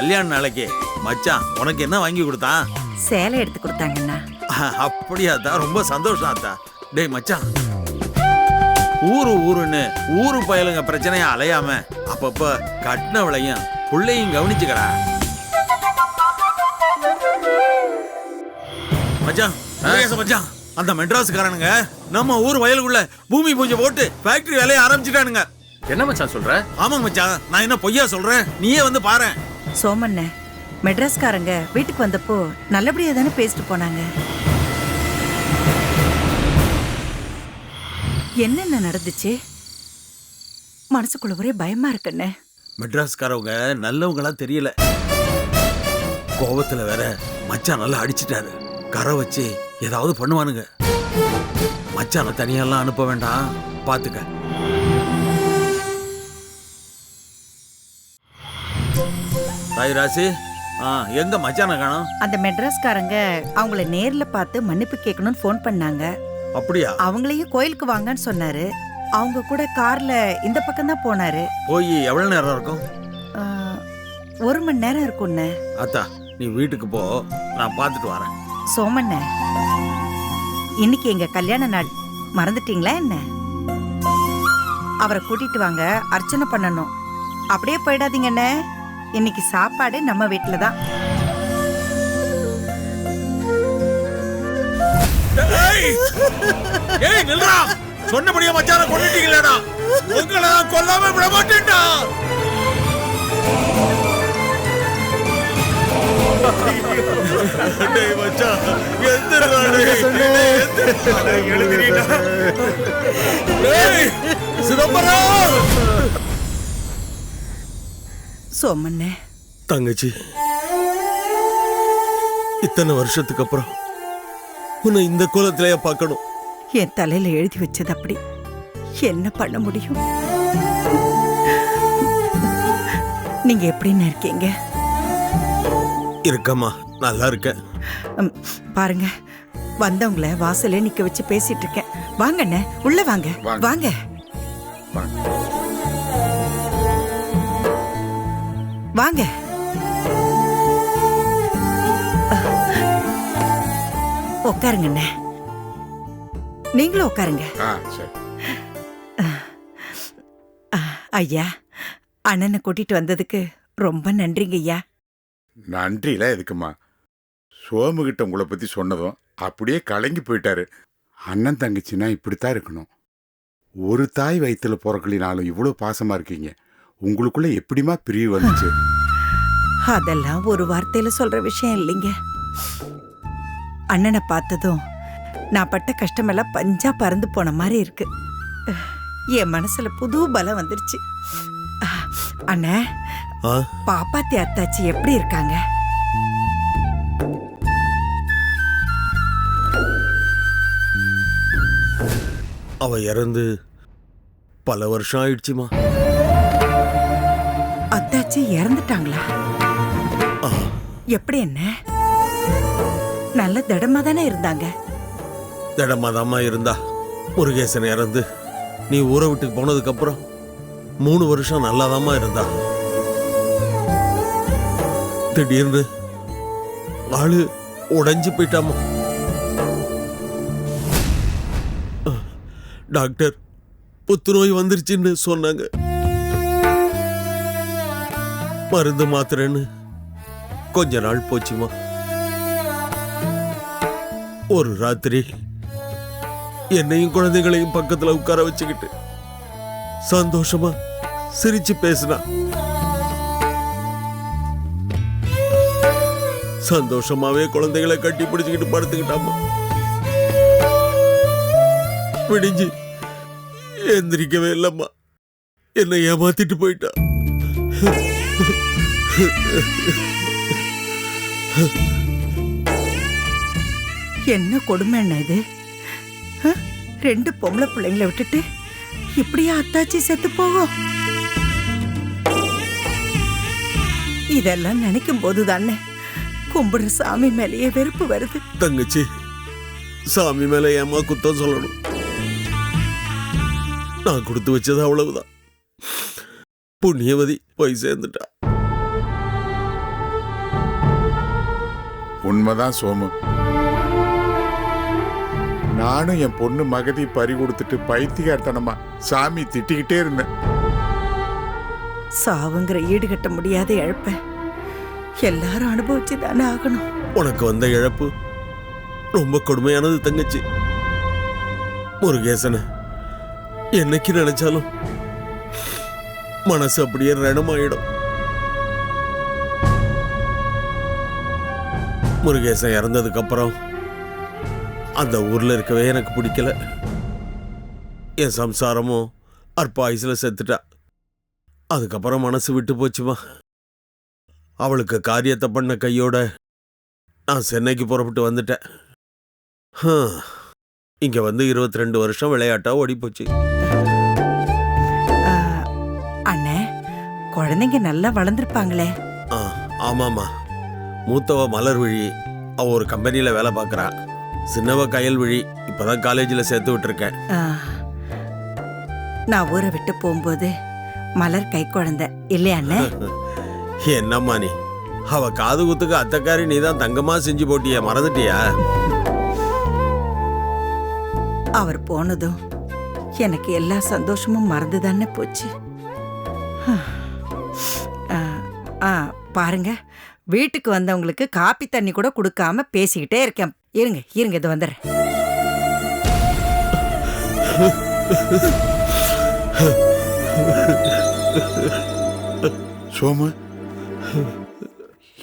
கல்யாண நாளைக்கு மச்சான் உனக்கு என்ன வாங்கி கொடுத்தான்? சேலை எடுத்து கொடுத்தாங்கண்ணா அப்படியா தான் ரொம்ப சந்தோஷம் அத்தா. டேய் மச்சான். ஊரு ஊருன்னு ஊரு பயலுங்க பிரச்சனைய அலையாம அப்பப்ப கட்டினவளையும் புள்ளையும் கவனிச்சுக்கடா. மச்சான் மச்சான் அந்த மெட்ராஸ்காரனுங்க நம்ம ஊர் வயலுக்குள்ள பூமி பூஜை போட்டு ஃபேக்டரி வேலையை ஆரம்பிச்சிட்டானுங்க. என்ன மச்சான் சொல்ற? ஆமாங்க மச்சான் நான் என்ன பொய்யா சொல்றேன்? நீயே வந்து பாரேன். சோமண்ண மெட்ராஸ்காரங்க வீட்டுக்கு வந்தப்போ நல்லபடியாக தானே பேசிட்டு போனாங்க. என்னென்ன நடந்துச்சு? மனசுக்குள்ள ஒரே பயமா இருக்குண்ணே. மெட்ராஸ்காரவங்க நல்லவங்களா தெரியல. கோபத்துல வேற மச்சான் நல்லா அடிச்சிட்டாரு. கரை வச்சு ஏதாவது பண்ணுவானுங்க. மச்சானை தனியெல்லாம் அனுப்ப வேண்டாம். பாத்துக்க. தாய் ராசி. ஆ எங்க மச்சானை காணோம்? அந்த மெட்ராஸ்காரங்க அவங்கள நேர்ல பார்த்து மன்னிப்பு கேட்கணும்னு ஃபோன் பண்ணாங்க. அப்படியா? அவங்களையும் கோயிலுக்கு வாங்கன்னு சொன்னாரு. அவங்க கூட கார்ல இந்த பக்கம் தான் போனாரு. போய் எவ்வளவு நேரம் இருக்கும்? ஒரு மணி நேரம் இருக்கும்ண்ணே அத்தா நீ வீட்டுக்கு போ. நான் பார்த்துட்டு வரேன். சோமண்ண இன்னைக்கு எங்க கல்யாண நாள். மறந்துட்டீங்களா என்ன? அவரை கூட்டிட்டு வாங்க அர்ச்சனை பண்ணணும். அப்படியே போயிடாதீங்கண்ணே இன்னைக்கு சாப்பாடு நம்ம வீட்டுல தான். ஏய் நில்றா. சொன்னபடியே மச்சான கொன்னுட்டீங்களேடா. உங்களை நான் கொல்லாம விட மாட்டேன்டா. டேய் மச்சான் எந்திரடா டேய் டேய் சிதம்பரம்! சோமண்ண. தங்கச்சி இத்தனை வருஷத்துக்கு அப்புறம் உன்னை இந்த கோலத்திலேயே பார்க்கணும். என் தலையில எழுதி வச்சது அப்படி. என்ன பண்ண முடியும்? நீங்க எப்படின்னு இருக்கீங்க? இருக்கம்மா நல்லா இருக்கேன். ம், பாருங்க வந்தவங்கள வாசல்ல நிக்க வச்சு பேசிட்டு இருக்கேன். வாங்கண்ணே உள்ள வாங்க. வாங்க. வாங்க. வாங்க. உட்காருங்கண்ணே நீங்களும் உட்காருங்க ஆ சரி. ஐயா அண்ணனை கூட்டிட்டு வந்ததுக்கு ரொம்ப நன்றிங்க ஐயா. நன்றில எதுக்குமா சோமுகிட்ட உங்களை பத்தி சொன்னதும் அப்படியே கலங்கி போயிட்டாரு. அண்ணன் தங்கச்சின்னா இப்படித்தான் இருக்கணும். ஒரு தாய் வயித்துல பிறக்கலினாலும் இவ்வளவு பாசமா இருக்கீங்க. உங்களுக்குள்ள எப்படிமா பிரிவு வந்துச்சு? அதெல்லாம் ஒரு வார்த்தையில சொல்ற விஷயம் இல்லைங்க. அண்ணனை பார்த்ததும் நான் பட்ட கஷ்டமெல்லாம் பஞ்சா பறந்து போன மாதிரி இருக்கு. என் மனசுல புது பலம் வந்துருச்சு. அண்ணே பாப்பாத்தி அத்தாச்சி எப்படி இருக்காங்க? அவ இறந்து பல வருஷம் ஆயிடுச்சுமா. அத்தாச்சி இறந்துட்டாங்களா? எப்படி என்ன? நல்ல திடமா தானே இருந்தாங்க. திடமாதாம்மா இருந்தா. முருகேசன் இறந்து நீ ஊரை வீட்டுக்கு போனதுக்கு அப்புறம் மூணு வருஷம் நல்லாதாம்மா இருந்தா. திடீர்னு ஆளு உடைஞ்சு போயிட்டாமா டாக்டர் புத்துநோய் வந்துருச்சுன்னு சொன்னாங்க. மருந்து மாத்திரன்னு? கொஞ்ச நாள் போச்சுமா? ஒரு ராத்திரி என்னையும் குழந்தைகளையும் பக்கத்துல உட்கார வச்சுக்கிட்டு சந்தோஷமா சிரிச்சு பேசினா. சந்தோஷமாவே குழந்தைகளை கட்டி பிடிச்சுக்கிட்டு படுத்துக்கிட்டாமா? விடிஞ்சு எந்திரிக்கவே இல்லம்மா. என்னை ஏமாத்திட்டு போயிட்டா. என்ன கொடுமை என்ன இது? ரெண்டு பொம்பளை பிள்ளைங்களை விட்டுட்டு இப்படியா அத்தாச்சி செத்து போகும்? இதெல்லாம் நினைக்கும் போது தானே கும்பிடுற சாமி மேலேயே வெறுப்பு வருது. தங்கச்சி சாமி மேல ஏமா குத்தம் சொல்லணும்? நான் கொடுத்து வச்சது அவ்வளவுதான். புண்ணியவதி போய் சேர்ந்துட்டா. உண்மைதான் சோமு. நானும் என் பொண்ணு மகதி பறி கொடுத்துட்டு பைத்தியக்காரத்தனமா சாமி திட்டிக்கிட்டே இருந்தேன். சாவுங்கிற ஈடுகட்ட முடியாத இழப்ப எல்லாரும் அனுபவிச்சு தானே ஆகணும். உனக்கு வந்த இழப்பு ரொம்ப கொடுமையானது தங்கச்சி. முருகேசன என்னைக்கு நினைச்சாலும் மனசு அப்படியே ரணமாயிடும். முருகேசன் இறந்ததுக்கு அப்புறம் அந்த ஊர்ல இருக்கவே எனக்கு பிடிக்கல. என் சம்சாரமும் அற்ப ஆயுசுல செத்துட்டா. அதுக்கப்புறம் மனசு விட்டு போச்சுமா. அவளுக்கு காரியத்தை பண்ண கையோட நான் சென்னைக்கு புறப்பட்டு வந்துட்டேன். இங்க வந்து இருபத்தி ரெண்டு வருஷம் விளையாட்டா ஓடி போச்சு ஆ, அண்ணே குழந்தைங்க நல்லா வளர்ந்துருப்பாங்களே. ஆ, ஆமாம்மா. மூத்தவ மலர்விழி அவ ஒரு கம்பெனியில வேலை பார்க்கறா. சின்னவ கயல்விழி இப்பதான் காலேஜில் சேர்த்து விட்டுருக்கேன். நான் ஊரை விட்டு போகும்போது மலர் கை குழந்தை. இல்லையா அண்ணே என்னம்மா நீ? அவ காது குத்துக்கு அத்தக்காரி நீ தான் தங்கமா செஞ்சு போட்டிய. மறந்துட்டியா? அவர் போனதும் எனக்கு எல்லா சந்தோஷமும் மறந்து தானே போச்சு ஆ, ஆ, பாருங்க. வீட்டுக்கு வந்தவங்களுக்கு காப்பி தண்ணி கூட கொடுக்காம பேசிக்கிட்டே இருக்கேன். இருங்க இருங்க இது வந்துடுறேன். சோமு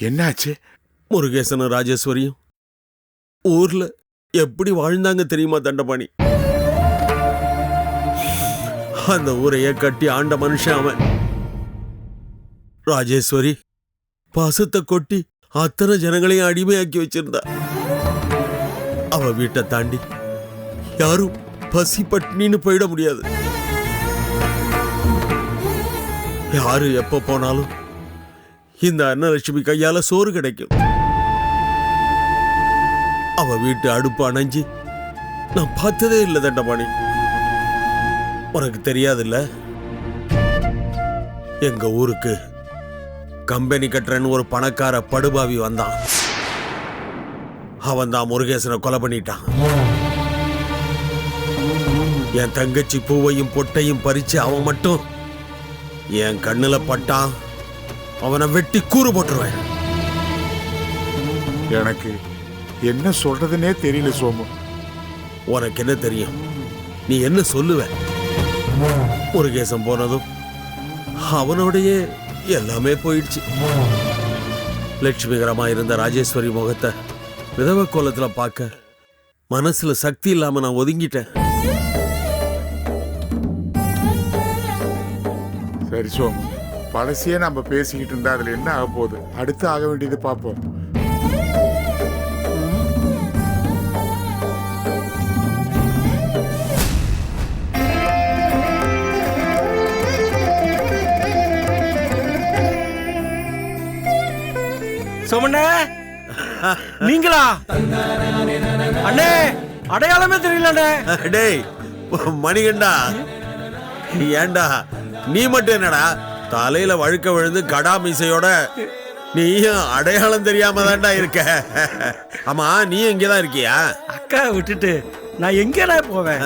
என்னாச்சு? முருகேசனும் ராஜேஸ்வரியும் ஊர்ல எப்படி வாழ்ந்தாங்க தெரியுமா தண்டபாணி? அந்த ஊரையே கட்டி ஆண்ட மனுஷன் அவன். ராஜேஸ்வரி பாசத்தை கொட்டி அத்தனை ஜனங்களையும் அடிமையாக்கி வச்சிருந்தா. அவ வீட்டை தாண்டி யாரும் பசி பட்டினின்னு போயிட முடியாது. யாரு எப்ப போனாலும் இந்த அன்னலட்சுமி கையால சோறு கிடைக்கும். அவ வீட்டு அடுப்பு அணைஞ்சு நான் பார்த்ததே இல்லை தண்டபாணி. உனக்கு தெரியாதுல்ல? எங்க ஊருக்கு கம்பெனி கட்டுறன்னு ஒரு பணக்கார படுபாவி வந்தான். அவன் தான் முருகேசனை கொலை பண்ணிட்டான். என் தங்கச்சி பூவையும் பொட்டையும் பறிச்சு அவன் மட்டும் என் கண்ணுல பட்டான். அவனை வெட்டி கூறு போட்டுருவேன். எனக்கு என்ன சொல்றதுனே தெரியல சோமு. உனக்கு என்ன தெரியும்? நீ என்ன சொல்லுவ? முருகேசன் போனதும் அவனோடையே எல்லாமே போயிடுச்சு. லட்சுமிகரமா இருந்த ராஜேஸ்வரி முகத்தை விதவ கோலத்துல பார்க்க மனசுல சக்தி இல்லாம நான் ஒதுங்கிட்டேன். சரி சோமு பழசியே நம்ம பேசிக்கிட்டு இருந்தா அதுல என்ன ஆக போகுது? அடுத்து ஆக வேண்டியது பார்ப்போம். சோமண்ணே. நீங்களா? அண்ணே அடையாளமே தெரியலண்ணே. டேய் மணிகண்டா. ஏன்டா நீ மட்டும் என்னடா தலையில வழுக்க விழுந்து கடா மீசையோட நீயும் அடையாளம் தெரியாம தான்டா இருக்க. ஆமா நீ இங்கதான் இருக்கியா? அக்கா விட்டுட்டு நான் எங்கடா போவேன்?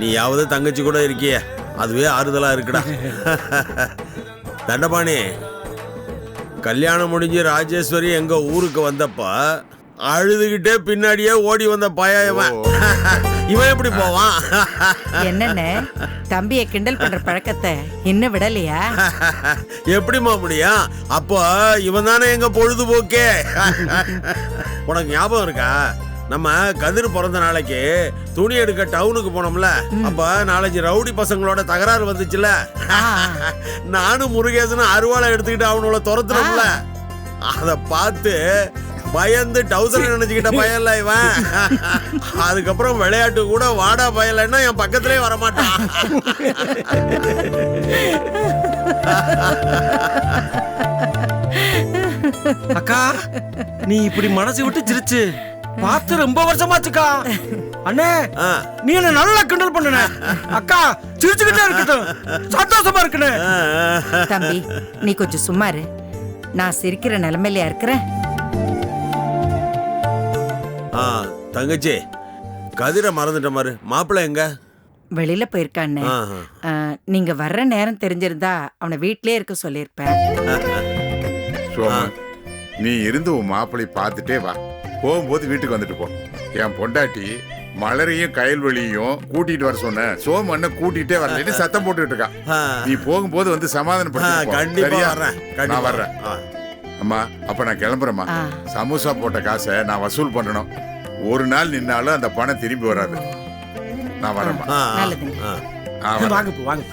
நீயாவது தங்கச்சி கூட இருக்கிய அதுவே ஆறுதலா இருக்குடா. தண்டபாணி கல்யாணம் முடிஞ்சு ராஜேஸ்வரி எங்க ஊருக்கு வந்தப்ப அழுதுகிட்டே பின்னாடியே ஓடி வந்த பையன் இவன். எப்படி போவான்? என்னண்ணே தம்பியை கிண்டல் பண்ற பழக்கத்தை இன்னும் விடலையா? எப்படிம்மா முடியும் அப்போ இவன் தானே எங்க பொழுதுபோக்கே? உனக்கு ஞாபகம் இருக்கா? நம்ம கதிர் பிறந்த நாளைக்கு துணி எடுக்க டவுனுக்கு போனோம்ல. அப்ப நாலஞ்சு ரவுடி பசங்களோட தகராறு வந்துச்சுல. நானும் முருகேசனும் அருவாளை எடுத்துக்கிட்டு அவனோட துரத்துனோம்ல. அத பார்த்து பயந்து டவுசர் நினைச்சுக்கிட்ட பயன்ல இவன். அதுக்கப்புறம் விளையாட்டு கூட வாடா பயலன்னா என் பக்கத்திலே வரமாட்டான். அக்கா நீ இப்படி மனசு விட்டு சிரிச்சு. பார்த்து ரொம்ப வருஷமாச்சுக்கா. அண்ணே ஆ. நீ என்ன நல்லா கிண்டல் பண்ணன. அக்கா சிரிச்சுக்கிட்டே இருக்கட்டும். சந்தோஷமா இருக்குண்ணே. தம்பி நீ கொஞ்சம் சும்மா இரு. நான் சிரிக்கிற நிலைமையிலயா இருக்கிறேன்? தங்கச்சி கதிரை மறந்துட்ட மாதிரி. மாப்பிள்ளை எங்க? வெளியில போயிருக்கான்னு ஆஹா. ஆ, நீங்க வர்ற நேரம் தெரிஞ்சிருந்தா அவனை வீட்லயே இருக்க சொல்லியிருப்பேன். நீ இருந்து உன் மாப்பிள்ளை பார்த்துட்டே வா. போகும்போது வீட்டுக்கு வந்துட்டு போ. என் பொண்டாட்டி மலரையும் கயல்வெளியும் கூட்டிட்டு வர சொன்னேன் சோமு அண்ணன் கூட்டிட்டே வரலன்னு சத்தம் போட்டுட்டு இருக்கான். நீ போகும்போது வந்து சமாதானப்படுத்தி கண்டிப்பா சரியா? வர்றேன். நான் கண்டிப்பா வர்றேன். ஆ. அம்மா அப்ப நான் கிளம்புறேம்மா. சமோசா போட்ட காசை நான் வசூல் பண்ணணும். ஒரு நாள் நின்னாலும் அந்த பணம் திரும்பி வராது. நான் வரேம்மா. வாங்க போ, வாங்க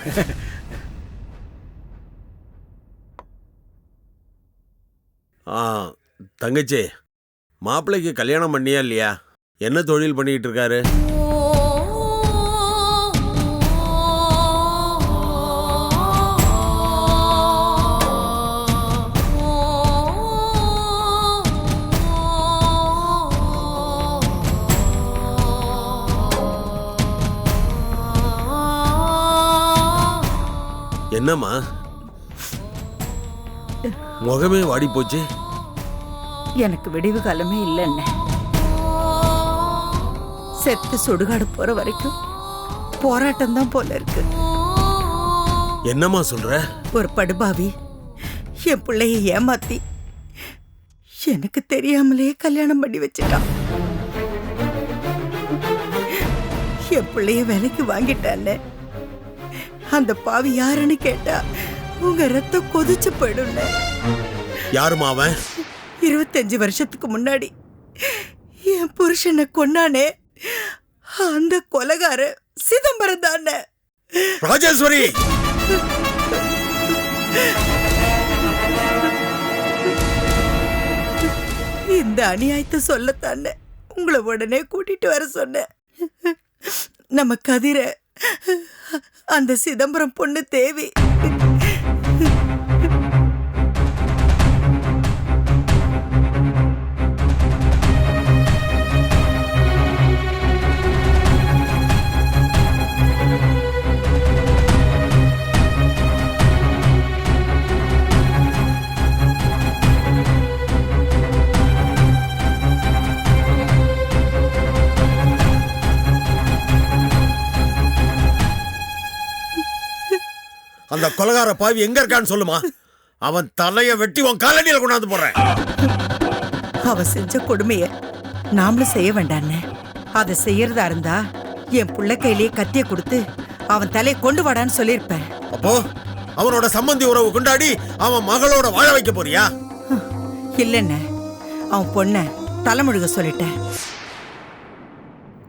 ஆ தங்கச்சி. மாப்பிள்ளைக்கு கல்யாணம் பண்ணியா இல்லையா? என்ன தொழில் பண்ணிக்கிட்டு இருக்காரு? என்னம்மா? முகமே வாடி போச்சு எனக்கு விடிவு காலமே இல்லைன்னு செத்து சுடுகாடு போற வரைக்கும் போராட்டம் தான் போல இருக்கு. என்னம்மா சொல்ற? ஒரு படுபாவி என் பிள்ளைய ஏமாத்தி எனக்கு தெரியாமலே கல்யாணம் பண்ணி வச்சிட்டான். என் பிள்ளைய விலைக்கு வாங்கிட்டான்னு அந்த பாவி யாருன்னு கேட்டா உங்க ரத்தம் கொதிச்சு போயிடும்ல யாருமா அவன்? இருபத்தஞ்சு வருஷத்துக்கு முன்னாடி என் புருஷனை கொன்னானே அந்த கொலகார சிதம்பரம் தானே ராஜேஸ்வரி! இந்த அநியாயத்தை சொல்லத்தானே உங்களை உடனே கூட்டிட்டு வர சொன்னேன். நம்ம கதிர அந்த சிதம்பரம் பொண்ணு தேவி. அந்த கொலகார பாவி எங்க இருக்கான்னு சொல்லுமா? அவன் தலைய வெட்டி உன் காலடியில கொண்டாந்து போடுறேன். அவ செஞ்ச கொடுமைய நாமளும் செய்ய வேண்டான்னு அதை செய்யறதா இருந்தா என் புள்ள கையிலேயே கத்திய கொடுத்து அவன் தலையை கொண்டு வாடான்னு சொல்லியிருப்பேன். அப்போ அவனோட சம்பந்தி உறவு கொண்டாடி அவன் மகளோட வாழ வைக்க போறியா? இல்லைண்ணே அவன் பொண்ண தலைமுழுக சொல்லிட்டேன்.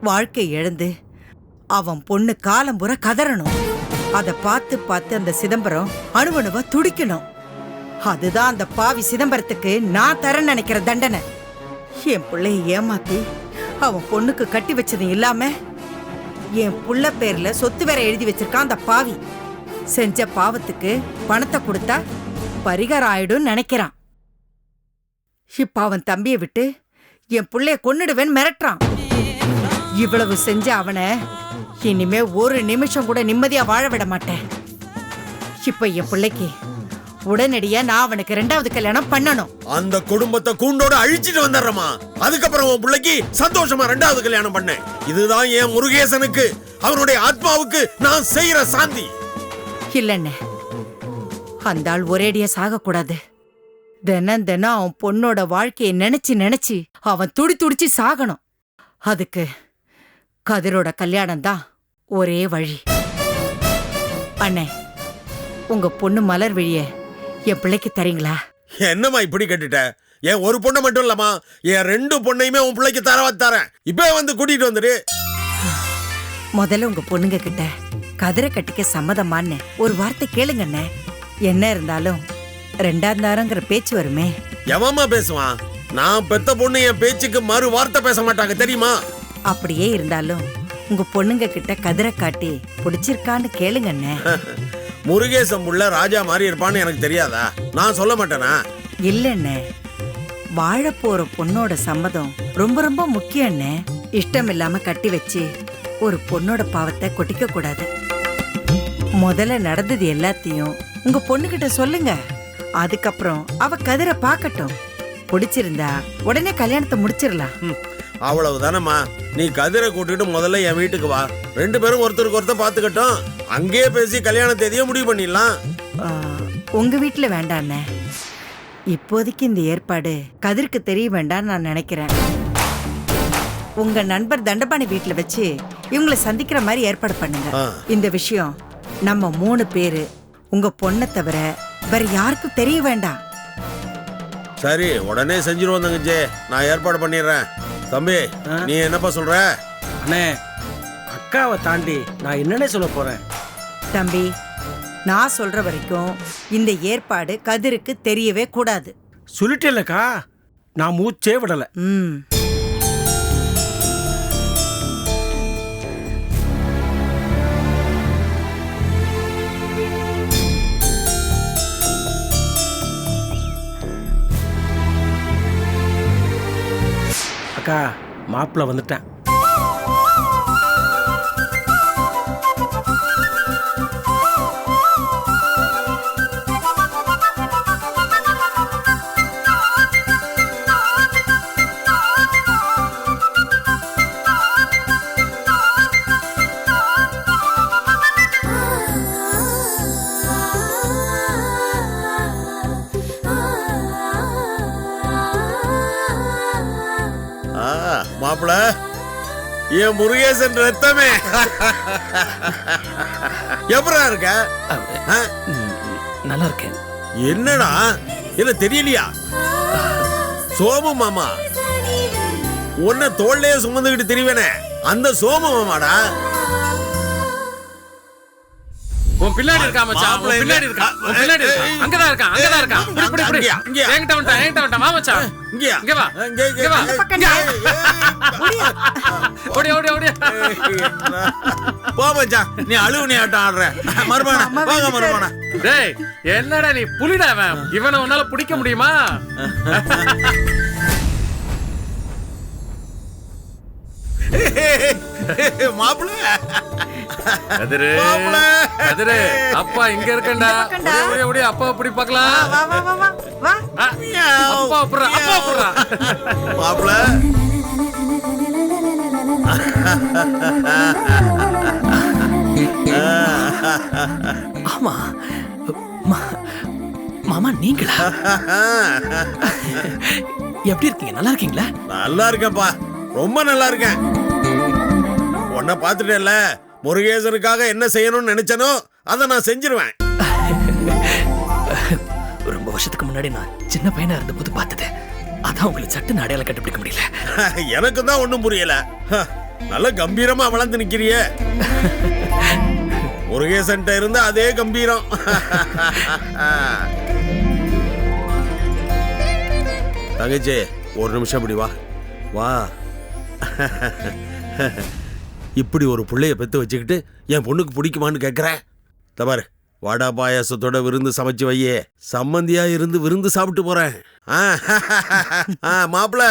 வாழ்க்கை இழந்து அவன் பொண்ணு காலம்புற கதறணும். அதை பார்த்து பார்த்து அந்த சிதம்பரம் அணுவணுவா துடிக்கணும். அதுதான் அந்த பாவி சிதம்பரத்துக்கு நான் தரேன் நினைக்கிற தண்டனை. என் பிள்ளைய ஏமாத்தி அவன் பொண்ணுக்கு கட்டி வச்சது இல்லாம என் புள்ள பேர்ல சொத்து வேற எழுதி வச்சிருக்கான் அந்த பாவி. செஞ்ச பாவத்துக்கு பணத்தை கொடுத்தா பரிகாரம் ஆயிடும் நினைக்கிறான். இப்ப அவன் தம்பியை விட்டு என் பிள்ளைய கொன்னுடுவேன் மிரட்டுறான். இவ்வளவு செஞ்ச அவனை இனிமே ஒரு நிமிஷம் கூட நிம்மதியா வாழ விட மாட்டேன். இப்ப என் பிள்ளைக்கு உடனடியா நான் அவனுக்கு ரெண்டாவது கல்யாணம் பண்ணணும். அந்த குடும்பத்தை கூண்டோட அழிச்சிட்டு வந்துடுறமா அதுக்கப்புறம் உன் பிள்ளைக்கு சந்தோஷமா ரெண்டாவது கல்யாணம் பண்ணேன் இதுதான் என் முருகேசனுக்கு அவனுடைய ஆத்மாவுக்கு நான் செய்யற சாந்தி. இல்லைண்ணே. அந்த ஆள் ஒரேடியா சாகக்கூடாது. தினம் தினம் அவன் பொண்ணோட வாழ்க்கையை நினைச்சு நினைச்சு அவன் துடி துடிச்சு சாகணும். அதுக்கு கதிரோட கல்யாணம் தான் ஒரே வழி. அண்ணே உங்க பொண்ணு மலர் விழிய என் பிள்ளைக்கு தரீங்களா? என்னம்மா இப்படி கட்டிட்ட? என் ஒரு பொண்ணை மட்டும் இல்லம்மா என் ரெண்டு பொண்ணையுமே உன் பிள்ளைக்கு தரவா தரேன். இப்பவே வந்து கூட்டிட்டு வந்துடு. முதல்ல உங்க பொண்ணுங்க கிட்ட கதிரை கட்டிக்க சம்மதமான்னு ஒரு வார்த்தை கேளுங்கண்ணே. என்ன இருந்தாலும் ரெண்டாம் தாரங்கிற பேச்சு வருமே. எவம்மா பேசுவான்? நான் பெத்த பொண்ணு என் பேச்சுக்கு மறு வார்த்தை பேச மாட்டாங்க தெரியுமா? அப்படியே இருந்தாலும் உங்க பொண்ணுங்க கிட்ட கதிரை காட்டி பிடிச்சிருக்கான்னு கேளுங்கண்ணே. முருகேசன் புள்ள ராஜா மாதிரி இருப்பான்னு எனக்கு தெரியாதா? நான் சொல்ல மாட்டேனா? இல்லண்ணே. வாழ போற பொண்ணோட சம்மதம் ரொம்ப ரொம்ப முக்கியண்ணே இஷ்டம் இல்லாம கட்டி வச்சு ஒரு பொண்ணோட பாவத்தை கொட்டிக்க கூடாது. முதல்ல நடந்தது எல்லாத்தையும் உங்க பொண்ணுகிட்ட சொல்லுங்க. அதுக்கப்புறம் அவ கதிரை பார்க்கட்டும் பிடிச்சிருந்தா உடனே கல்யாணத்தை முடிச்சிடலாம். ம், அவ்வளவுதானம்மா. நீ கதிரை கூட்டிட்டு முதல்ல என் வீட்டுக்கு வா. ரெண்டு பேரும் ஒருத்தருக்கு ஒருத்தர் பார்த்துக்கட்டும். அங்கேயே பேசி கல்யாண தேதியை முடிவு பண்ணிடலாம். உங்க வீட்டுல வேண்டாம் அண்ணே இப்போதைக்கு இந்த ஏற்பாடு கதிருக்கு தெரிய வேண்டாம்னு நான் நினைக்கிறேன். உங்க நண்பர் தண்டபாணி வீட்டுல வச்சு இவங்களை சந்திக்கிற மாதிரி ஏற்பாடு பண்ணுங்க. இந்த விஷயம் நம்ம மூணு பேரு உங்க பொண்ணை தவிர வேற யாருக்கும் தெரிய வேண்டாம். சரி உடனே செஞ்சிருவோம் தங்கச்சி. நான் ஏற்பாடு பண்ணிடுறேன். தம்பி ஆ? நீ என்னப்பா சொல்ற? அண்ணே அக்காவை தாண்டி நான் என்னன்னே சொல்ல போறேன். தம்பி நான் சொல்ற வரைக்கும் இந்த ஏற்பாடு கதிருக்கு தெரியவே கூடாது. சொல்லிட்டேன்லக்கா. நான் மூச்சே விடல. ம். அக்கா மாப்பிள்ளை வந்துட்டேன். என் முருகேசன் ரத்தமே. எப்படா இருக்க? நல்லா இருக்கேன் என்னடா? என்ன தெரியலையா? சோமு மாமா. உன்னை தோல்லையே சுமந்துக்கிட்டு திரிவேனே. அந்த சோமு மாமாடா? உன் பின்னாடி இருக்கா மச்சான்? உன் பின்னாடி இருக்கா? உன் பின்னாடி இருக்கா? ஏய், அங்கதான் இருக்கான் அங்கதான் இருக்கான் இப்படி இப்படி இப்படி அங்கேயா, அங்கேயா? என்கிட்ட வந்துட்டான் என்கிட்ட வந்துட்டான் வா மச்சான். இங்கயா? இங்க வா. இங்க, இங்க, இங்க வா. இங்க, இங்க. இங்க. ஓடி ஓடி ஓடி போ மச்சான். நீ அழுவு நீ ஆட்டம் ஆடுற. மருமான வாங்க மருமான டேய் என்னடா நீ புலிடா அவன்? இவனை உன்னால பிடிக்க முடியுமா? மாப்பிள்ள. கதிரு. கதிரு அப்பா இங்க இருக்கேன்டா. பக்கம்டா. ஓடி ஓடி அப்பா அப்படி பார்க்கலாம்? வா வா வா வா வா. ஆ, அப்பா அப்புறா அப்பா அப்புறா மாப்பிள்ள ஆமா. மாமா நீங்களா? எப்படி இருக்கீங்க? நல்லா இருக்கீங்களா? நல்லா இருக்கேன்ப்பா. ரொம்ப நல்லா இருக்கேன். உன்னை பார்த்துட்டேன்ல. முருகேசனுக்காக என்ன செய்யணும்னு நினைச்சனோ அதை நான் செஞ்சிருவேன். ரொம்ப வருஷத்துக்கு முன்னாடி நான் சின்ன பையனா இருந்தபோது பார்த்தது. அதான் உங்களுக்கு சட்டுன்னு அடையாளம் கண்டுபிடிக்க முடியல. எனக்கு தான் ஒன்றும் புரியல. ஹ, நல்ல கம்பீரமா வளர்ந்து நிக்கிறியே. முருகேசன்ட்ட இருந்த அதே கம்பீரம். தங்கச்சி ஒரு நிமிஷம் இப்படி வா. வா. இப்படி ஒரு பிள்ளைய பெற்று வச்சுக்கிட்டு என் பொண்ணுக்கு பிடிக்குமான்னு கேட்குறேன் தபாரு வாடா பாயாசத்தோட விருந்து சமைச்சு வையே. சம்மந்தியா இருந்து விருந்து சாப்பிட்டு போறேன். மாப்பிள